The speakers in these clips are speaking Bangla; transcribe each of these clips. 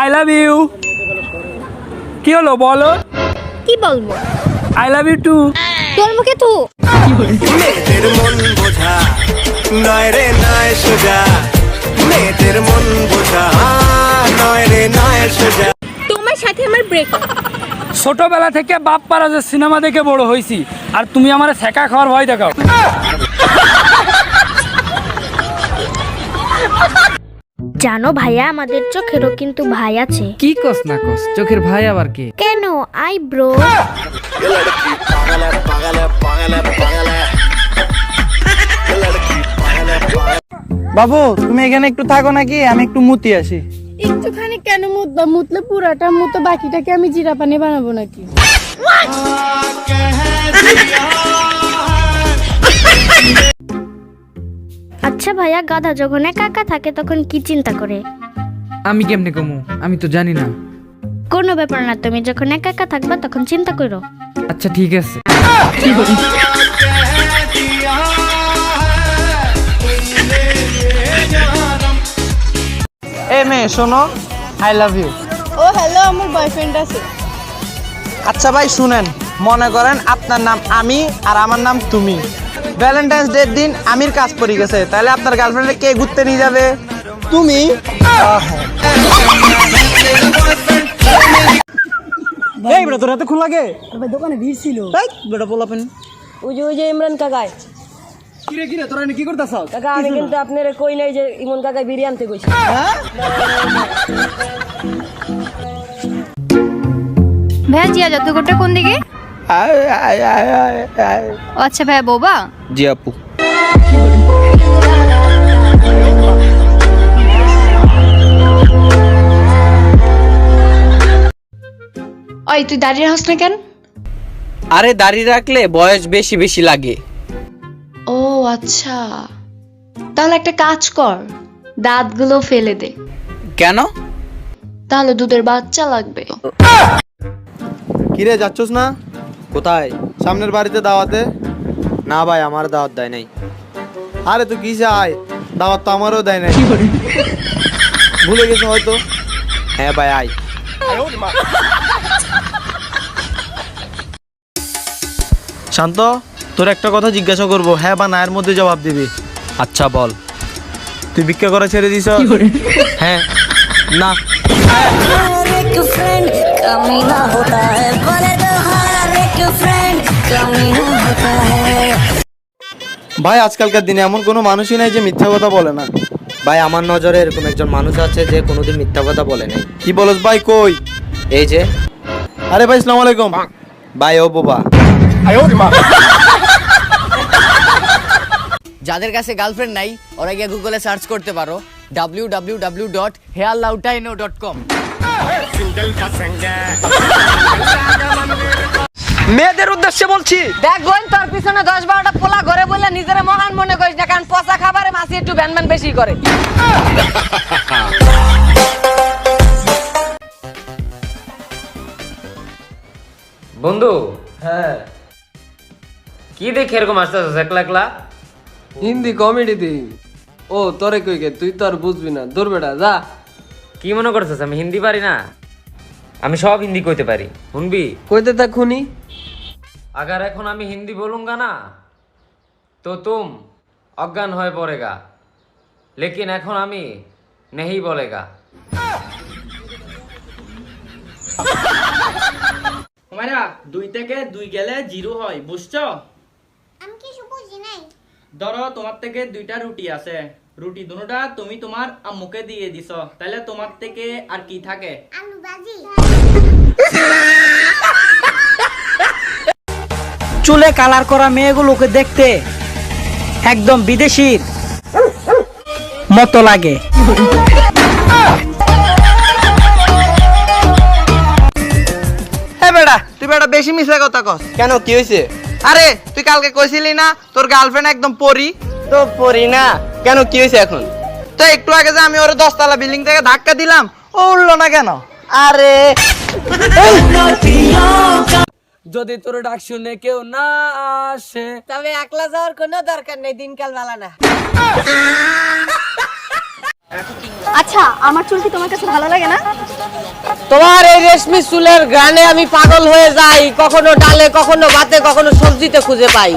আই লাভ ইউ কি হলো বলো। কি বলব? আই লাভ ইউ টু তোর মুখে তু। মেয়েদের মন বোঝা নয় রে নয় সোজা। মেয়েদের মন বোঝা নয় রে নয় সোজা। তোমার সাথে আমার ব্রেকআপ ছোটবেলা থেকে বাপ পাড়া যে সিনেমা দেখে বড় হয়েছি আর তুমি আমার ছেঁকা খাওয়ার ভয় দেখাও। জানো ভাইয়া আমাদের চোখেরও কিন্তু ভাই আছে। কি কস না কস? চোখের ভাই আবার কে? কেন? আই ব্রো। বাবু তুমি এখানে একটু থাকো নাকি? আমি একটু মুতি আসি। একটুখানি কেন মুতবা? মুতলে পুরাটা মুতো বাকিটাকে আমি জিরা পানি বানাবো নাকি? আচ্ছা ভাইয়া গাধা যখন একা একা থাকে তখন কি চিন্তা করে? আমি কেমনে কমু? আমি তো জানি না। কোনো ব্যাপার না তুমি যখন একা একা থাকবা তখন চিন্তা করো। আচ্ছা ঠিক আছে। এ মেয়ে শোনো আই লাভ ইউ ও হ্যালো আমার বয়ফ্রেন্ড আছে। আচ্ছা ভাই শুনেন মনে করেন আপনার নাম আমি আর আমার নাম তুমি। ভ্যালেন্টাইন্স ডে দিন আমির কাজ পড়ে গেছে। তাহলে আপনার গার্লফ্রেন্ডে কে ঘুরতে নিয়ে যাবে? তুমি? এই বেটা তোর এত খুন লাগে? ভাই দোকানে ভিড় ছিল। এই বেটা পোলাপেন ওই যে ওই যে ইমরান কাকায় কিরে কিরে তোরা এনে কি করতেছ কাকা আমি কিন্তু আপনার কই নাই যে ইমন কাকায় বিরিয়ানি আনতে কইছি। ভাইয়া জিয়া যতক্ষণটা কোন দিকে? ও আচ্ছা ভাইয়া বোবা জি আপু। ওই তুই দাঁড়িয়ে হাস না কেন? আরে দাঁড়িয়ে রাখলে বয়স বেশি বেশি লাগে। ও আচ্ছা। তাহলে একটা কাজ কর দাঁতগুলো ফেলে দে। কেন? তাহলে দুধের বাচ্চা লাগবে। কিরে যাচ্ছস না? কোথায়? সামনের বাড়িতে দাওয়াতে? না ভাই আমার দাওয়াত দেয় নাই। আরে তুই কি চাই দাওয়াত তো আমারও দেয় নাই। ভুলে গেছো হয়তো। হ্যাঁ ভাই আয়। শান্ত তোর একটা কথা জিজ্ঞাসা করব। হ্যাঁ বা না এর মধ্যে জবাব দিবি। আচ্ছা বল। তুই ভিক্ষা করা ছেড়ে দিস? হ্যাঁ। না। ভাই আজকালকার দিনে এমন কোনো মানুষই নাই যে মিথ্যা কথা বলে না। ভাই আমার নজরে এরকম একজন মানুষ আছে যে কোনোদিন মিথ্যা কথা বলে নাই। কি বলস ভাই কই? এই যে। আরে ভাই সালাম আলাইকুম। ভাই ও বোবা। যাদের কাছে গার্লফ্রেন্ড নাই ওরা গিয়ে গুগলে সার্চ করতে পারো। W W W dot hair লাউটাইনো dot com মেয়েদের উদ্দেশ্যে বলছি। দেখ বোন তোর পিছনে দশ বারোটা পোলা ঘরে বললে নিজের মহান মনে করিস না কারণ পচা খাবারে মাছি একটু ভ্যান ভ্যান বেশি করে। বন্ধু হ্যাঁ। কি দেখে এরকম আসতেছ একলা একলা? হিন্দি কমেডি দি। ও তোরে কই গে? তুই তো আর বুঝবি না। দূর বেটা যা। কি মনে করছিস আমি হিন্দি পারি না? আমি সব হিন্দি কইতে পারি। শুনবি? কইতে তা খুনি। अगर এখন আমি হিন্দি बोलूंगा না তো তুম অজ্ঞান হয়ে পড়েগা লেকিন এখন আমি নেহি বলেগা মাইরা দুই থেকে দুই গেলে জিরো হয় বুঝছো আমি কিছু বুঝি নাই ধরো তোমার থেকে দুইটা রুটি আছে রুটি দুটোটা তুমি তোমার আম্মুকে দিয়ে দিছ তাহলে তোমার থেকে আর কি থাকে আলু ভাজি চুলে কালার করা মেয়েগুলোকে দেখতে একদম বিদেশির মতো লাগে। বেটা তুই বেটা বেশি মিশা কথা কস। কেন কি হয়েছে আরে তুই কালকে কইছিলি না তোর গার্লফ্রেন্ড একদম পরি। তো পড়ি না। কেন কি হয়েছে এখন? তো একটু আগে যে আমি ওর দশতলা বিল্ডিং থেকে ধাক্কা দিলাম ও উঠল না কেন? আরে! যদি তোর ডাক শুনে কেউ না আসে। তবে একলা যাওয়ার কোনো দরকার নেই দিনকাল বেলা না। আচ্ছা আমার চুল কি তোমার কাছে ভালো লাগে না? তোমার এই রেশমি চুলের গানে আমি পাগল হয়ে যাই কখনো ডালে কখনো ভাতে কখনো সবজিতে খুঁজে পাই।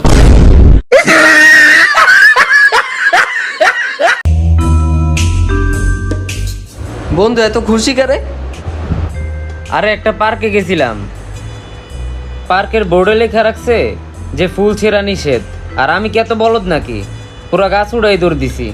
বন্ধু এত খুশি করে? আরে একটা পার্কে গেছিলাম। পার্কের বোর্ডে লেখা রাখছে যে ফুল ছেঁড়া নিষেধ। আর আমি কি এত বলদ নাকি? পুরা গাছ উড়াই দৌড় দিছি।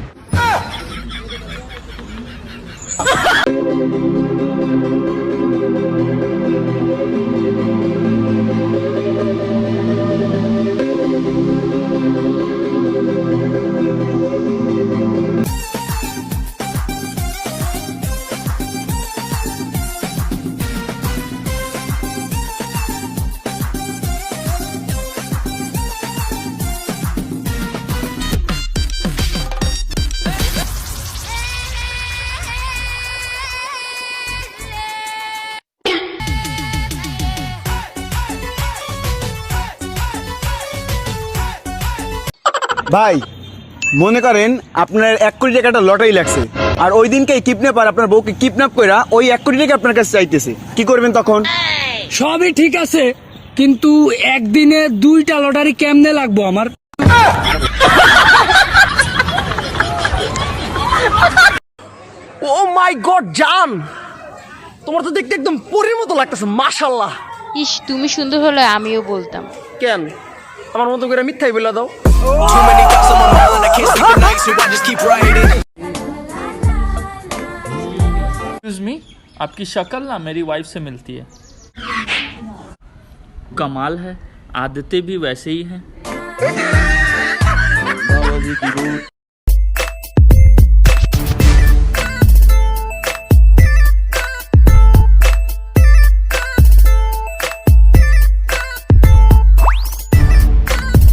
ভাই মনে করেন আপনার এক কোটি টাকা একটা লটারি লাগছে। আর ওই দিনকে কিডন্যাপার আপনার বউকে কিডন্যাপ করে ওই এক কোটি টাকা আপনার কাছে চাইতেছে। কি করবেন তখন? সবই ঠিক আছে কিন্তু একদিনে দুইটা লটারি কেমনে লাগবো আমার? ও মাই গড জান! তোমার তো দেখতে একদম পরীর মতো লাগতেছে মাশাল্লাহ ইস তুমি সুন্দর হলে আমিও বলতাম। কেন? আমার মতো করে মিথ্যাই বলে দাও। Too many thoughts on my mind, I can't sleep at night, so I just keep writing. Excuse me, आपकी शक्ल ना मेरी वाइफ से मिलती है कमाल है आदतें भी वैसे ही हैं